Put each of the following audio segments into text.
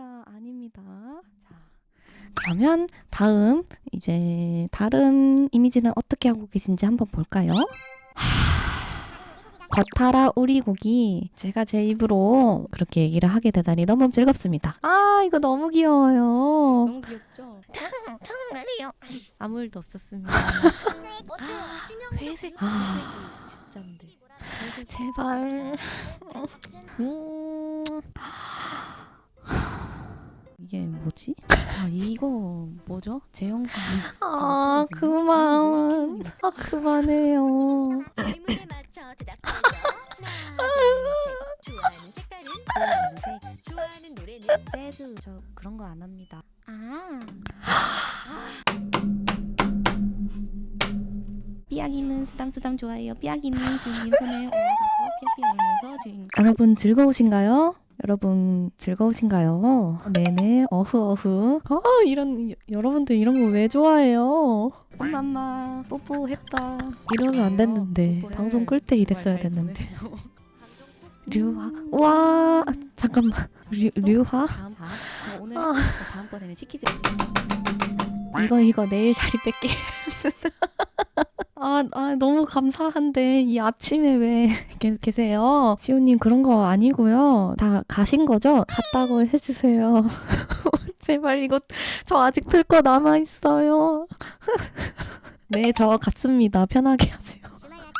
아닙니다. 아닙니다. 자, 그러면 다음 이제 다른 이미지는 어떻게 하고 계신지 한번 볼까요? 버타라 오리고기 제가 제 입으로 그렇게 얘기를 하게 되다니 너무 즐겁습니다. 아 이거 너무 귀여워요. 너무 귀엽죠? 탕탕을이요. 아무 일도 없었습니다. 회색 아. 회색이 진짠데. 제발. 음. 이게 뭐지? 자 이거 뭐죠? 제 영상. 아 그거거든요. 그만. 아 그만해요. 질문에 맞춰 대답하여 하나 둘 셋 좋아하는 색깔은 좋아하는 노래는 세드 저 그런 거 안 합니다. 아. 삐약이는 쓰담쓰담 좋아해요. 삐약이는 주인님 손에 올라가서 삐약삐 울면서 주인. 여러분 즐거우신가요? 여러분 즐거우신가요? 네네 어흐 어흐. 아 이런 여- 여러분들 이런 거 왜 좋아해요? 엄마마 뽀뽀했다. 이러면 안 됐는데 방송 끌 때 이랬어야 됐는데. 류화 와 잠깐만 류, 류화 다음 봐. 저 오늘 아. 했으니까 다음번에는 시키지. 이거 이거 내일 자리 뺄게. 아, 아 너무 감사한데 이 아침에 왜 계, 계세요? 시우님 그런 거 아니고요. 다 가신 거죠? 갔다고 해주세요. 제발 이거 저 아직 틀 거 남아 있어요. 네, 저 갔습니다. 편하게 하세요.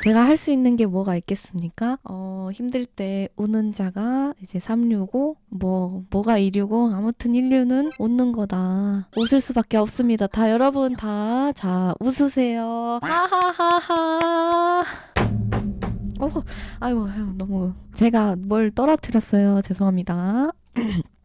제가 할 수 있는 게 뭐가 있겠습니까? 어, 힘들 때 우는 자가 이제 3류고, 뭐, 뭐가 2류고, 아무튼 1류는 웃는 거다. 웃을 수밖에 없습니다. 다 여러분 다, 자, 웃으세요. 하하하하. 어, 아이고, 아이고, 너무. 제가 뭘 떨어뜨렸어요. 죄송합니다.